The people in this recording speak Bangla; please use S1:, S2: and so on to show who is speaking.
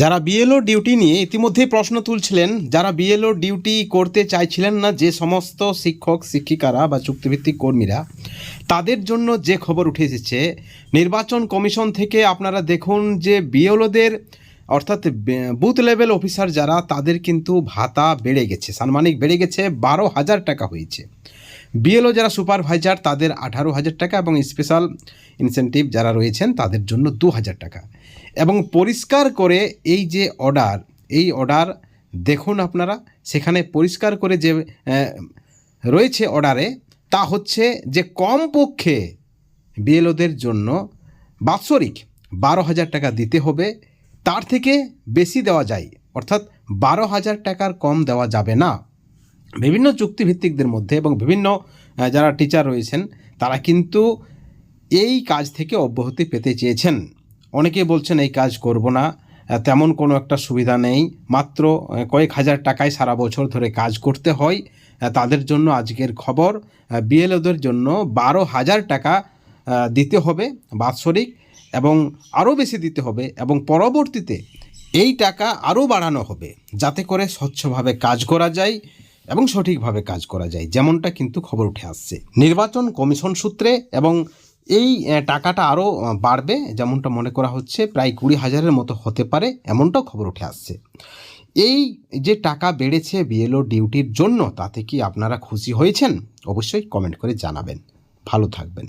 S1: যারা বিএলও ডিউটি নিয়ে ইতিমধ্যেই প্রশ্ন তুলছিলেন, যারা বিএলও ডিউটি করতে চাইছিলেন না, যে সমস্ত শিক্ষক, শিক্ষিকারা বা চুক্তিভিত্তিক কর্মীরা, তাদের জন্য যে খবর উঠে এসেছে, নির্বাচন কমিশন থেকে আপনারা দেখুন যে বিএলওদের অর্থাৎ বুথ লেভেল অফিসার যারা, তাদের কিন্তু ভাতা বেড়ে গেছে সানমানিক বেড়ে গেছে বারো হাজার টাকা হয়েছে। বিএলও যারা সুপারভাইজার, তাদের আঠারো হাজার টাকা এবং স্পেশাল ইনসেনটিভ যারা রয়েছেন, তাদের জন্য দু হাজার টাকা। এবং পরিষ্কার করে এই যে অর্ডার, এই অর্ডার দেখুন আপনারা, সেখানে পরিষ্কার করে যে রয়েছে অর্ডারে, তা হচ্ছে যে কমপক্ষে বিএলওদের জন্য বাৎসরিক বারো হাজার টাকা দিতে হবে তার থেকে বেশি দেওয়া যায়। অর্থাৎ বারো হাজার টাকার কম দেওয়া যাবে না। বিভিন্ন চুক্তিভিত্তিকদের মধ্যে এবং বিভিন্ন যারা টিচার রয়েছেন, তারা কিন্তু এই কাজ থেকে অব্যাহতি পেতে চেয়েছেন। অনেকে বলছেন, এই কাজ করব না। তেমন কোনো একটা সুবিধা নেই। মাত্র কয়েক হাজার টাকায় সারা বছর ধরে কাজ করতে হয়। তাদের জন্য আজকের খবর বিএলওদের জন্য বারো হাজার টাকা দিতে হবে বাৎসরিক। এবং আরও বেশি দিতে হবে এবং পরবর্তীতে এই টাকা আরও বাড়ানো হবে যাতে করে স্বচ্ছভাবে কাজ করা যায় এবং সঠিকভাবে কাজ করা যায়। যেমনটা কিন্তু খবর উঠে আসছে। নির্বাচন কমিশন সূত্রে এবং এই টাকাটা আরও বাড়বে যেমনটা মনে করা হচ্ছে, প্রায় কুড়ি হাজারের মতো হতে পারে এমনটাও খবর উঠে আসছে। এই যে টাকা বেড়েছে বিএলও ডিউটির জন্য, তাতে কি আপনারা খুশি হয়েছেন? অবশ্যই কমেন্ট করে জানাবেন। ভালো থাকবেন।